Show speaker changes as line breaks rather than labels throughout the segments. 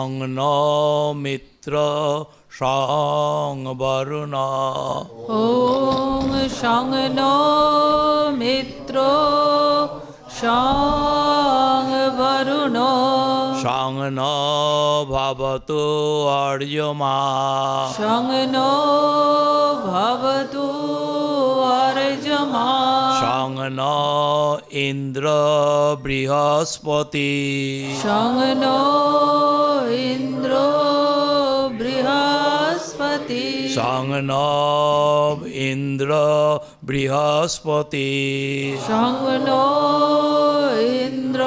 Song ন মিত্র song
Varun. ওং song ন মিত্র সং
বরুণ। সং ন ভবতু অর্যমা
সং ন ভবতু যমা
সংন ইন্দ্র বৃহস্পতি
সংন ইন্দ্র বৃহস্পতি
সংন ইন্দ্র বৃহস্পতি
সংন ইন্দ্র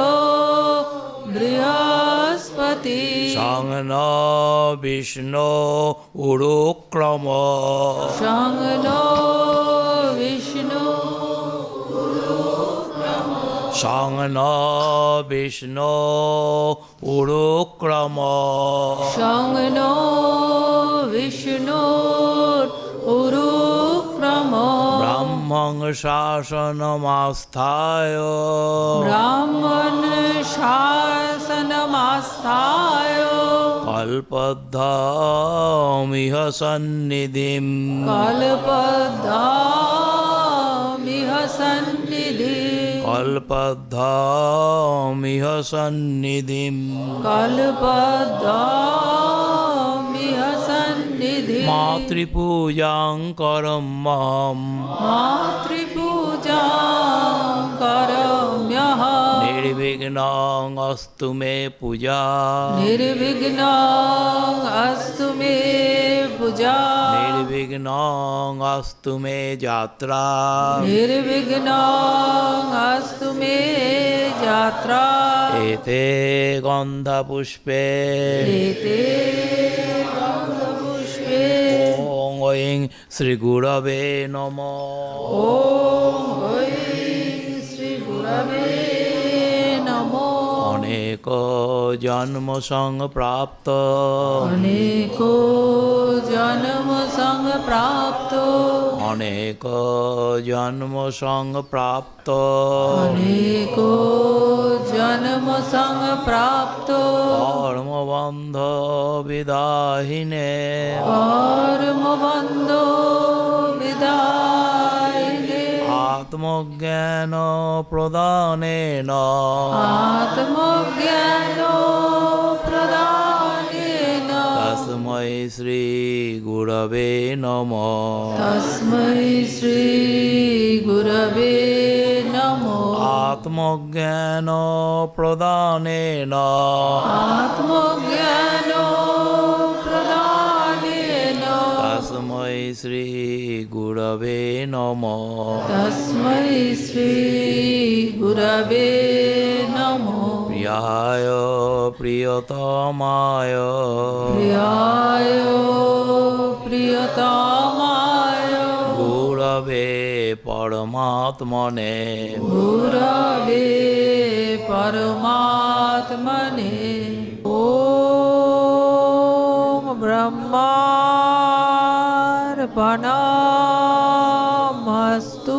বৃহস্পতি
সংন বিষ্ণু উরুক্রম
সংন
সংন বিষ্ণু উরুক্রম।
সংন বিষ্ণুর উরুক্রম।
ব্রাহ্মণ শাসনমাস্থায়
ব্রাহ্মণ শাসনমাস্থায়
কল্পদ্ধামিহ সন্নিধিম। কল্পদ্ধামিহ সন্নিধিম।
कल्पद्धामिह सन्निधिम्।
कल्पद्धामिह सन्निधिम्। मातृपूजां करमहं
मातृपूजां करम्यहम्
निर्विघ्नां अस्तु मे पूजा।
निर्विघ्नां अस्तु मे पूजा।
নির্বিঘ্ন অস্তু মে যাত্রা।
নির্বিঘ্ন অস্তু মে যাত্রা।
এতে গন্ধ পুষ্পে
এতে
ওং শ্রী গুরবে নম।
ও
অনেক জন্ম সংপ্রাপ্ত
অনেক জন্ম সংপ্রাপ্ত
অনেক জন্ম সংপ্রাপ্ত
অনেক জন্ম সংপ্রাপ্ত
কর্মবন্ধ বিদাহিনে।
কর্মবন্ধ
ज्ञान प्रदान
नत्मज्ञान प्रदान
कस्म श्री आत्मज्ञानप्रदानेन नम
तस्मै श्रीगुरवे नमो
नम आत्मज्ञान प्रदान
आत्मज्ञान प्रदान
तस्मै श्री শ্রীগুরবে নম।
শ্রী শ্রীগুরবে নম।
প্রিয়ায় প্রিয়তমায়।
প্রিয়ায় প্রিয়তমায়।
গুরবে পরমাত্মনে।
গুরবে পরমাত্মনে। ও ব্রহ্মা। ब्रह्मार्पणमस्तु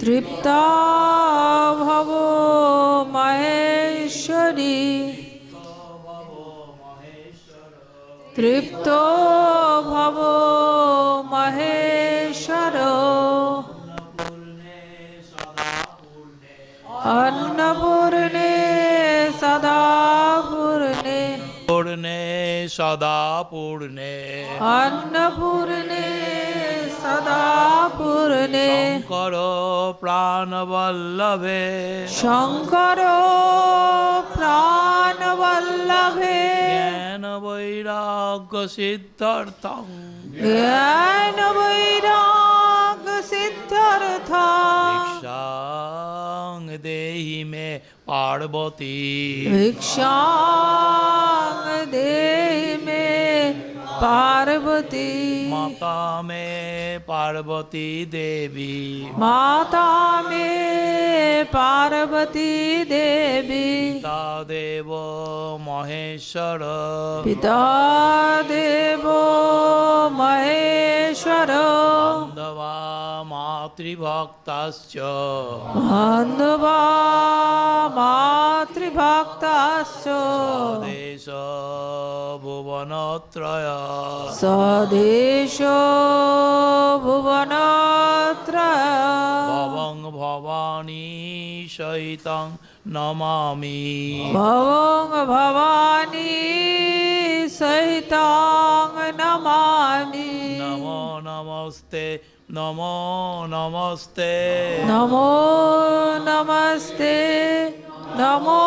तृप्ता भवो महेश्वरी तृप्तो भवो सदा पूर्णे अन्नपूर्णे सदा पूर्णे
शङ्कर प्राणवल्लभे
शङ्कर प्राणवल्लभे
ज्ञानवैराग्यसिद्धार्थं ज्ञानवैराग्यसिद्धार्थं दीक्षां
देहि मे पार्वती।
भिक्षा दे में পার্বতী। মাতা মে পার্বতী দেবী।
মাতা মে পার্বতী দেবী।
পিতা দেব মহেশ্বর।
পিতা দেব মহেশ্বর।
বান্ধবা মাতৃভক্তাশ্চ।
বান্ধবা মাতৃভক্তাশ্চ।
দেশ ভুবনত্রয়।
सदेश भुवनत्रय
भवं भवानी सहितं नमामि।
भवं भवानी सहितं नमामि।
नमो नमस्ते नमो नमस्ते।
नमो नमस्ते नमो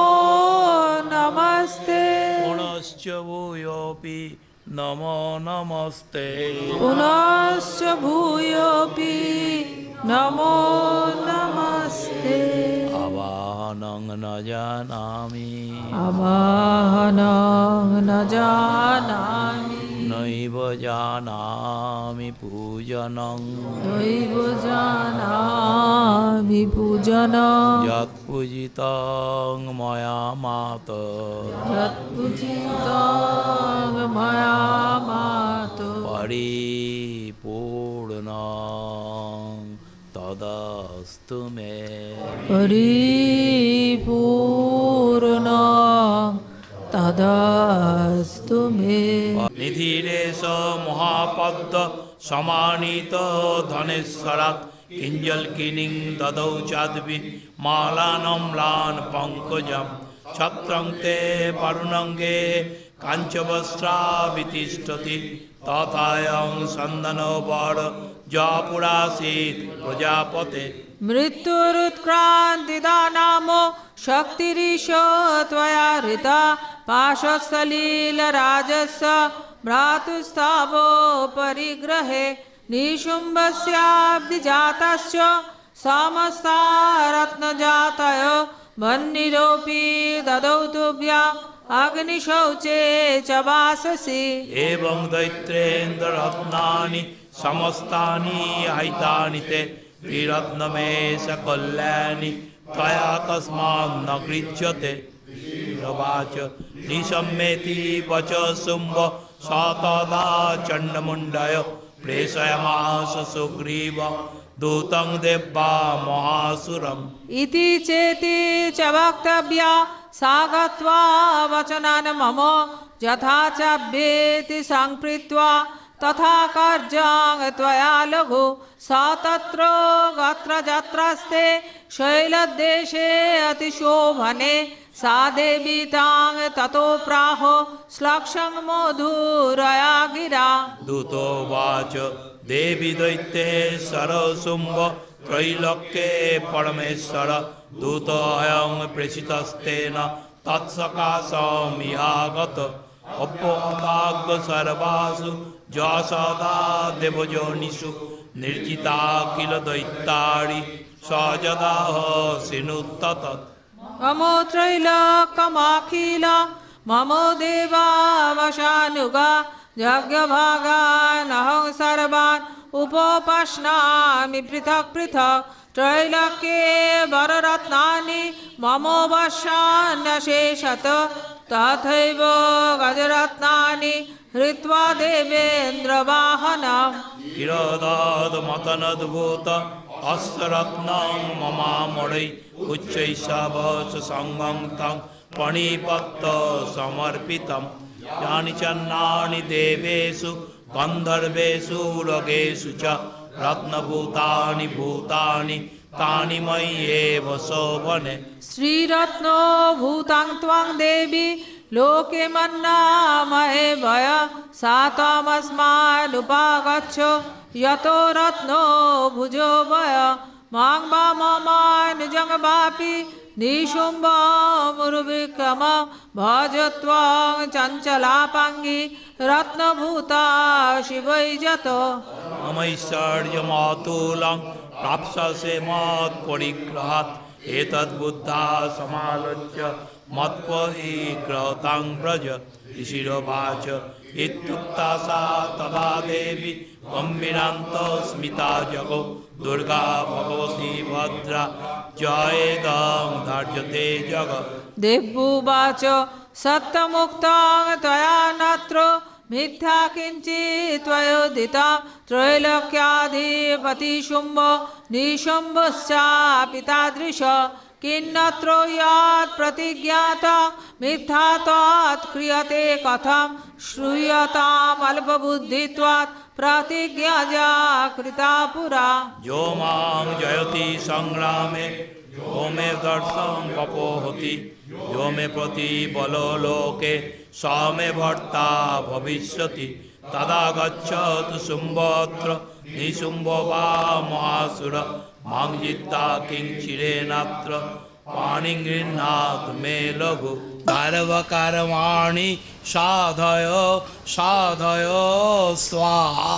नमस्ते।
पुनश्च भूयोऽपि नमो नमस्ते।
पुनश्च भूयोऽपि नमो नमस्ते।
आवाहनं न जानामि।
अवाहनं न जानामि।
नैव जानामि पूजनं
दैव जानामि पूजनं
यत्पूजितं मया मात।
यत्पूजितं मया मातु।
परिपूर्णं तदस्तु मे।
परिपूर्ण তদস্তু মে।
নিধিরেশ মহাপদ্ম সমানিত ধনেশ্বরাত কিঞ্জল কিনিং দদৌ চাদবি মালানম লান পঙ্কজম। ছত্রং তে পারুণঙ্গে কাঞ্চবস্ত্রাবিতিষ্ঠতি তথায়ং সন্দনবর জপুরাসীত
প্রজাপতে। मृत्युरुत्क्रान्तिदा नामो शक्तिरीशो त्वया हृता पाशसलीलराजस्य भ्रातुस्तावोपरिग्रहे निशुम्भस्याब्धिजातस्य समस्तारत्नजातय मन्निरोऽपि ददौ तुभ्या अग्निशौचे च वाससि।
एवं दैत्रेन्द्ररत्नानि समस्तानि हयितानि ते त्रिरत्नमेष कल्याणि त्वया तस्मान्न गृह्यते। प्रवाच निशम्येति वच शुम्भ स तदा चण्डमुण्डय प्रेषयमास सुग्रीव दूतं देवा महासुरम्।
चेति च वक्तव्या सा गत्वा वचनान् मम यथा चाभ्येति सम्पृत्वा তথা কার্যং ত্বয়া লঘু সতত্র শৈল দেশে অতিশোভনে সা দেবী তাং তত প্রাহ শ্লক্ষং মধুরয়া গিরা দূত বাচ
দেবী দৈত্যে সরসুম্ভ ত্রৈলোক্যে পরমেশ্বর দূত অয়ং প্রেষিতস্তেন তৎসকাশমিহাগত অপ্যতাগ্র সর্বাসু যশদা দেবজনিষু নির্জিতা কিল দৈত্যারি সজদাহ সিনুত্তত
মম ত্রৈলকমাখিল মম দেবাবশানুগা যজ্ঞভাগান অহং সর্বান উপপাশনামি পৃথক পৃথক ত্রৈলকে বররত্নানি, মম বর্ষান্যশেষত तथैव गजरत्नानि हृत्वा देवेन्द्रवाहनम्।
किरदादमतनद्भूत अस्तरत्नं ममामणै उच्चैषवच सङ्गं तं पणिपत्त समर्पितं यानि चन्नानि देवेषु, गन्धर्वेषु, रगेषु च रत्नभूतानि, भूतानि तानि मय्येव शोभने।
श्रीरत्नो भूतां त्वां देवी लोके मन्नामहे भय। सा त्वमस्मानुपागच्छ यतो रत्नो भुजो भय। माँ वा ममानुजं वापि निशुम्भमुरुविक्रम भज त्वां चञ्चलापाङ्गी रत्नभूता शिवै जतो
ममैश्वर्यमातुलं प्राप्स्यसे मत्परिग्रहात् एतद्बुद्धा समालोच्य मत्परिग्रहतां व्रज, ऋषिरवाच। इत्युक्ता सा तदा देवी गम्भीरान्तस्मिता जगो। दुर्गा भगवती भद्रा जयेदं धार्यते जगत्
देव्युवाच सत्यमुक्तं त्वया नत्र मिथ्या किञ्चित्वयोदिता त्रैलोक्याधिपतिशुम्भ निशुम्भश्चापितादृश किन्नत्रो यत् प्रतिज्ञाता मिथ्या त्वात् क्रियते कथं श्रूयतामल्पबुद्धित्वात् प्रतिज्ञा प्रतिज्ञाजा कृता पुरा।
यो माँ जयति सङ्ग्रामे यो मे दर्शं वपोहति यो मे प्रतिबलो लोके स मे भर्ता भविष्यति तदा गच्छतु शुम्भत्र निशुम्भ वा महासुर मां जित्ता किञ्चिरेणात्र पाणिं गृह्णातु मे लघु कर्वकर्माणि साधय साधय स्वाहा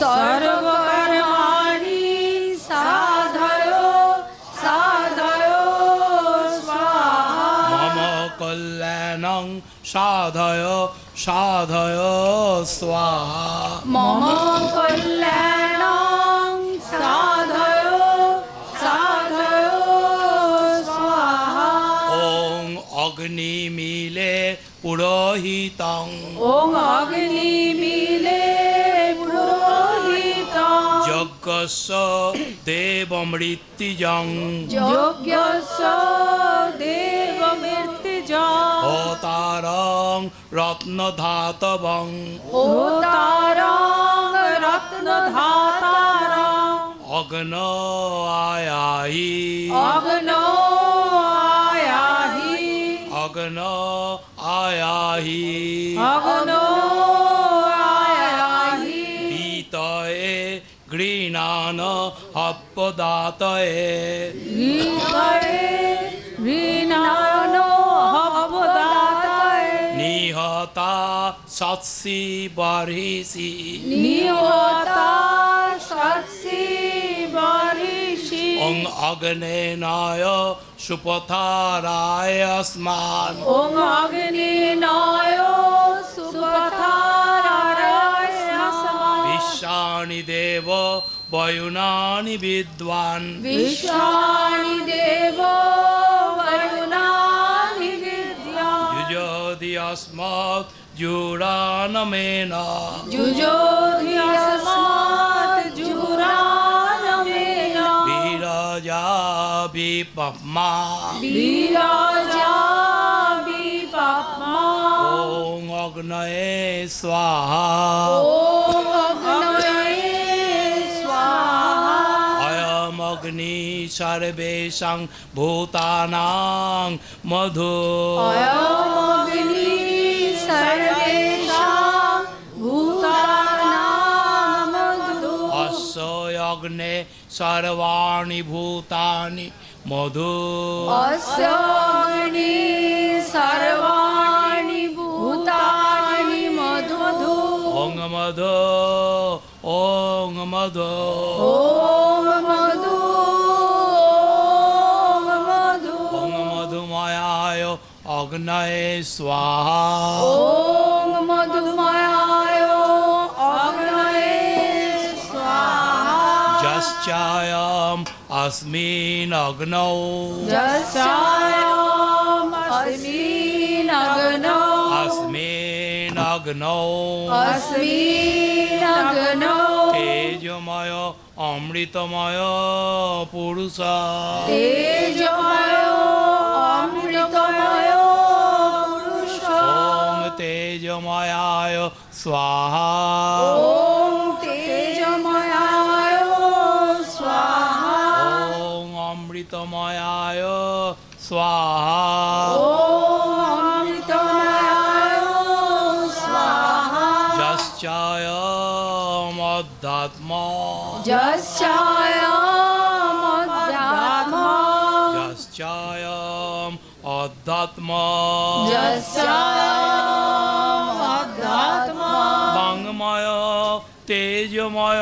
सर्वकर्माणि साधयो साधयो সাধয় সাধয় সাধয়
সাধয় স্বাহা।
অগ্নি মিলে
পুরোহিত। অগ্নি
মিলে দেব
তারং রত্নধাতবং।
তারং রত্নধাতারা।
অগ্ন আয়াহি।
অগ্ন আয়াহি।
অগ্ন আয়াহি। অগ্ন
আয়াহি। বিতয়ে গৃণান
অপদাতয়ে বিতয়ে নিহতা
সৎসি বরিষি নিহতা
সৎসি বরিষি ওং অগ্নে
নয় সুপথারায় আসমান। ওং
অগ্নে নয় সুপথারায় বিশ্বাণী
দেব বয়ুনানি বিদ্বান। বিশ্বাণী
দেব अस्मत् जुरानमेन।
जुजोध्यस्मात् जुहुरानमेन
विरजा विपमा
वीराजा विपप्मा
ॐ अग्नये स्वाहा।
ॐ अग्नये स्वाहा।
अयमग्नि सर्वेषां भूतानां मधु।
अयमग्नि
अग्ने सर्वाणि भूतानि मधु।
अस्य अग्नि सर्वाणि भूतानि मधु।
ॐ मधु ॐ मधु।
ॐ मधु ॐ
मधुमयाय अग्नये स्वाहा।
दशायाम् अस्मिन् अग्नौ।
दशायाम् अस्मिन् अग्नौ।
अस्मिन् अग्नौ।
अस्मिन् अग्नौ। तेजमय अमृतमय
পুরুষ তেজময়
অমৃতময় পুরুষ ওম তেজময়ায় স্বাহা
स्वाहामृतमय स्वाहा।
जश्चायमध्यात्मा जश्चायमध्यात्मा
जश्चायम अध्यात्मा
जश्चायम अध्यात्मा
तेजमय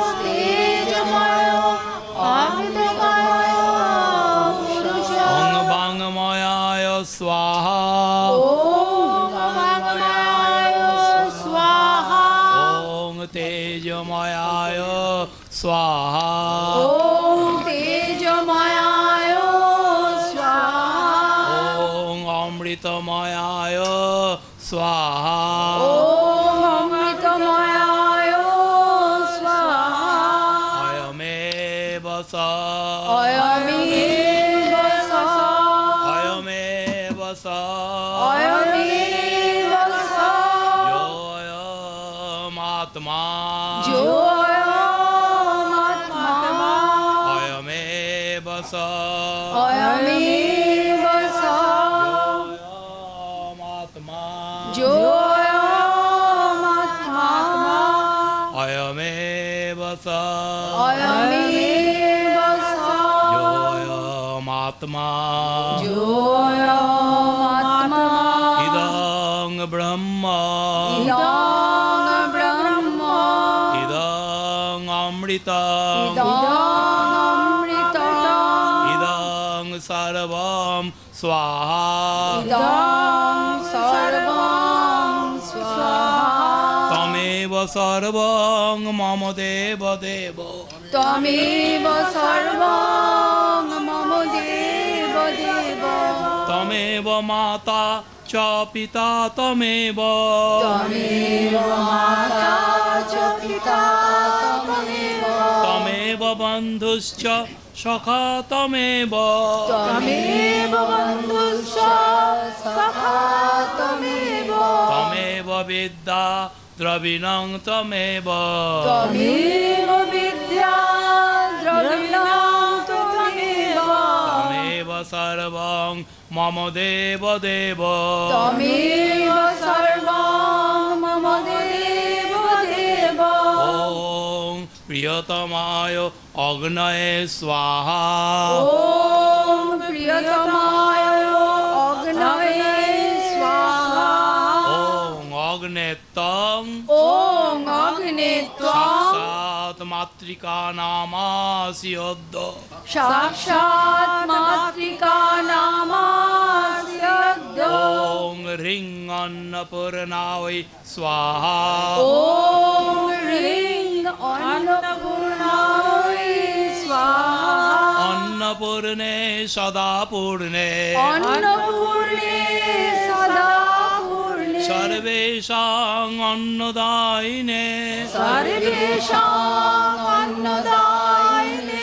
Swami. सर्वं स्वाहा
इदं सर्वं स्वाहा
तमेव सर्वं मम देव देव
त्वमेव सर्वं मम देव देव তমেব মাতা
চ পিতা তমেব তমেব
বন্ধুশ্চ সখা তমেব তমেব
বিদ্যা দ্রবিণং তমেব বিদ্যা দ্রবিণ
সর্বং মম দেব দেব। তমেব
সর্বং মম দেব দেব।
ওম প্রিয়তমায় অগ্নয়ে স্বাহা।
ওম প্রিয়তমায়
অগ্নয়ে স্বাহা। অগ্নে
অগ্নে मातृका नामासि अद्य
साक्षात् मातृका नामास्यद्य
ॐ ह्रीं अन्नपूर्णा वै स्वाहा।
ॐ ह्रीं अन्नपूर्णाय स्वाहा।
अन्नपूर्णे सदा पूर्णे
अन्नपूर्णे सदा সর্বেশাং
অন্নদায়িনে।
সর্বেশাং
অন্নদায়িনে।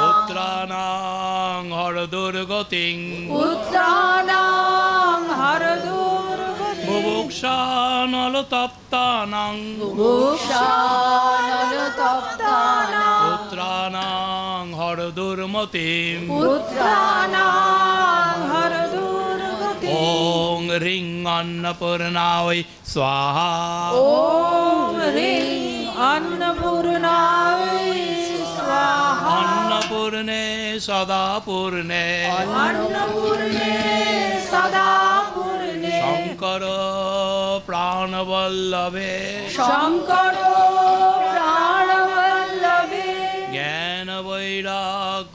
পুত্রানাং
হরদুর্গতিং। পুত্রানাং
হরদুর্গতিং। ভুভুক্ষানলতপ্তানাং ভুভুক্ষানলতপ্তানাং পুত্রানাং হর
দুর্মতি ওং হ্রিং অন্নপূর্ণায়
স্বাহা। অন্নপূর্ণায় অন্নপূর্ণে
সদা পূর্ণে অন্নপূর্ণে
সদা শঙ্কর
প্রাণবল্লভে। শঙ্কর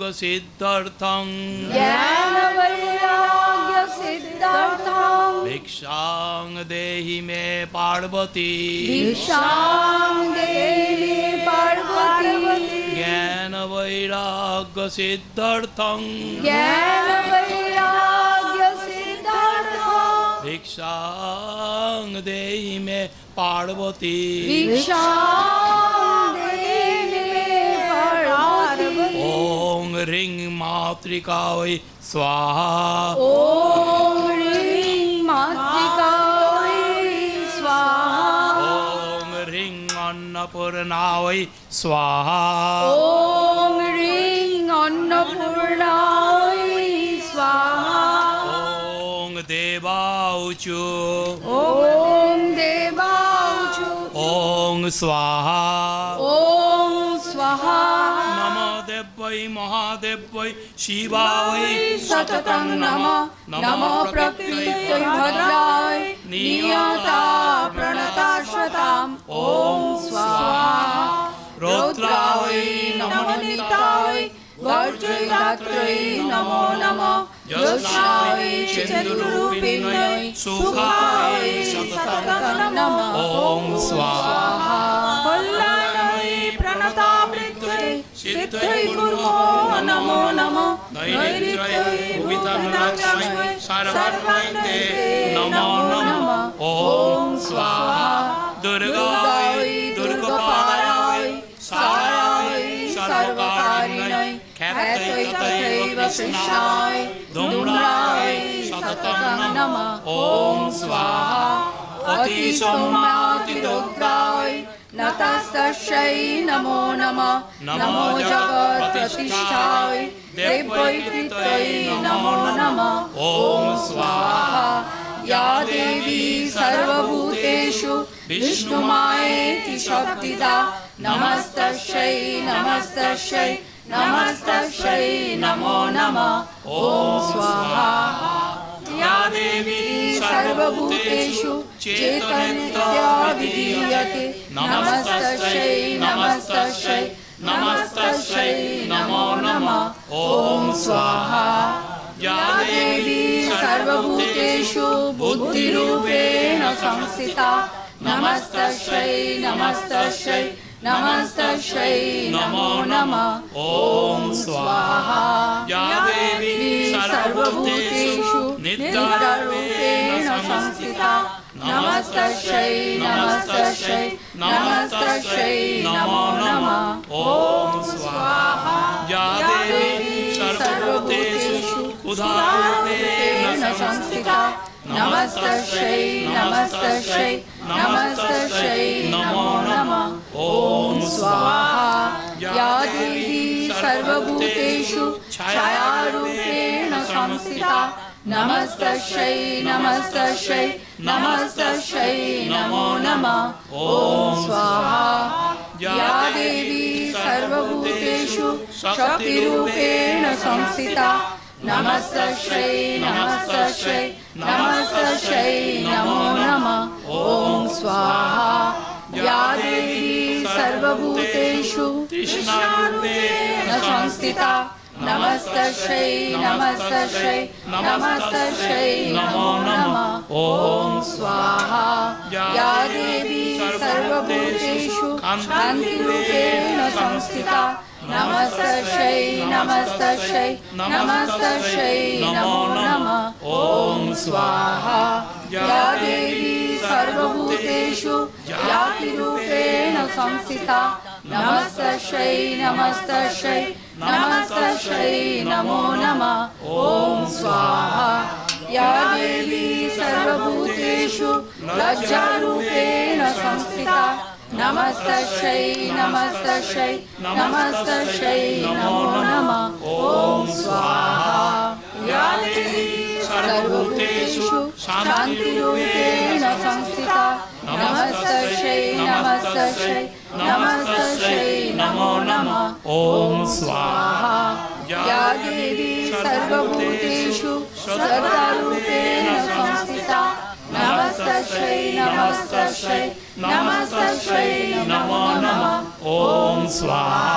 ज्ञानवैराग्यसिद्धर्थं
ज्ञानवैराग्यसिद्धार्थं
भिक्षां देहि मे पार्वती।
भिक्षां देहि पार्वती।
ज्ञानवैराग्यसिद्धर्थं
ज्ञानवैराग्यसिद्धार्थं
भिक्षां देहि मे पार्वती।
भिक्षां
ह्रीं मातृका वै स्वाहा
ॐ ह्रीं मातृकायै स्वाहा
ॐ ह्रीं अन्नपूर्णा वै स्वाहा
ॐ ह्रीं अन्नपूर्णायै स्वाहा
ॐ देवाऊचु
ॐ देवाऊचु
ॐ स्वाहा वै महादेव्यै शिवा वै
सततं नमः नमो प्रकृत्यै भद्राय नियता प्रणताश्वताम् ॐ स्वाहा रौद्रावै नमनिताय वज्रगात्रै नमो नमः यस्याय चतुरूपिण्यै सुखाय सततं नमः
ॐ स्वाहा
ত্রয়ী গুরু নমো নমো
নৈরি ত্রয়ী ভূমিতাম রাক্ষাই সর্বান্তে নমো নমো ওম স্বাহা দুর্গায় দুর্গপালায় সারায় সর্বকারিণয় খ্যাতৈ ততৈব কৃষ্ণায় ধূম্রায়
অতি সম্মাতি দুর্গায় नतस्तस्यै नमो नमः। नमो जगत्प्रतिष्ठाय। शिष्ठाय दैव नमो नमः।
ॐ स्वाहा।
या देवी सर्वभूतेषु विष्णुमायेति शक्तिदा। नमस्तस्यै नमस्तस्यै नमस्तस्यै नमो नमः। ॐ स्वाहा। या देवी सर्वभूतेषु विधीयते नमस्तस्यै नमस्तस्यै नमस्तस्यै नमो नमः। ॐ स्वाहा। या देवी सर्वभूतेषु बुद्धिरूपेण संस्थिता। नमस्तस्यै नमस्तस्यै नमस्तस्यै नमो नमः। ॐ स्वाहा। या देवी सर्वभूतेषु नित्यरूपेण संस्थिता। नमस्तस्यै नमस्तस्यै नमस्तस्यै, नमो नमः। ॐ स्वाहा।
या देवी सर्वभूतेषु उदारूपेण
संस्थिता। नमस्तस्यै नमस्तस्यै नमस्तस्यै, नमो नमः। ॐ स्वाहा। या देवी सर्वभूतेषु छायारूपेण संस्थिता। नमस्तस्यै नमस्तस्यै नमस्तस्यै नमो नमः। ॐ स्वाहा। या देवी सर्वभूतेषु शक्तिरूपेण संस्थिता। नमस्तस्यै नमस्तस्यै नमस्तस्यै नमो नमः। ॐ स्वाहा। या देवी सर्वभूतेषु तृष्णारूपेण संस्थिता नमस्तस्यै नमस्तस्यै नमस्तस्यै, नमो नमः। ॐ स्वाहा। या देवी सर्वभूतेषु शान्तिरूपेण संस्थिता। नमस्तस्यै नमस्तस्यै नमस्तस्यै, नमो नमः। ॐ स्वाहा। या देवी सर्वभूतेषु जातिरूपेण संस्थिता। नमस्तस्यै नमस्तस्यै नमस्तस्यै नमो नमः। ॐ स्वाहा। या देवी सर्वभूतेषु लज्जारूपेण संस्थिता। नमस्तस्यै नमो नमः। ॐ स्वाहा। या देवी सर्वभूतेषु शान्तिरूपेण संस्थिता नमस्तस्यै नमस्तस्यै नमो नमः
ॐ स्वाहा
या देवी सर्वभूतेषु श्रद्धारूपेण संस्थिता नमस्तस्यै नमस्तस्यै नमस्तस्यै नमो नमः
ॐ स्वाहा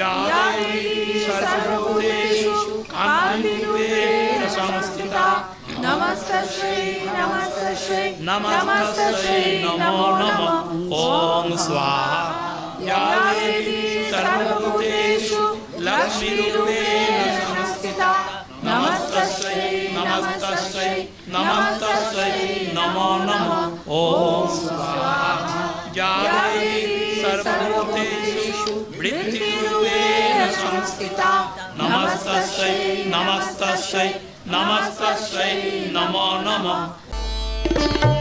या देवी सर्वभूतेषु कान्तिरूपेण संस्थिता नमस्ते श्री
नमस्ते श्री नमस्ते श्री नमो नमः ओम स्वाहा
या देवी सर्वभूतेषु लक्ष्मीरूपेण संस्थिता नमस्ते श्री नमस्ते श्री नमस्ते श्री नमो नमः
ओम स्वाहा या देवी सर्वभूतेषु वृत्तिरूपेण
संस्थिता
नमस्ते श्री नमस्ते श्री नमस्तस्यै नमो नमः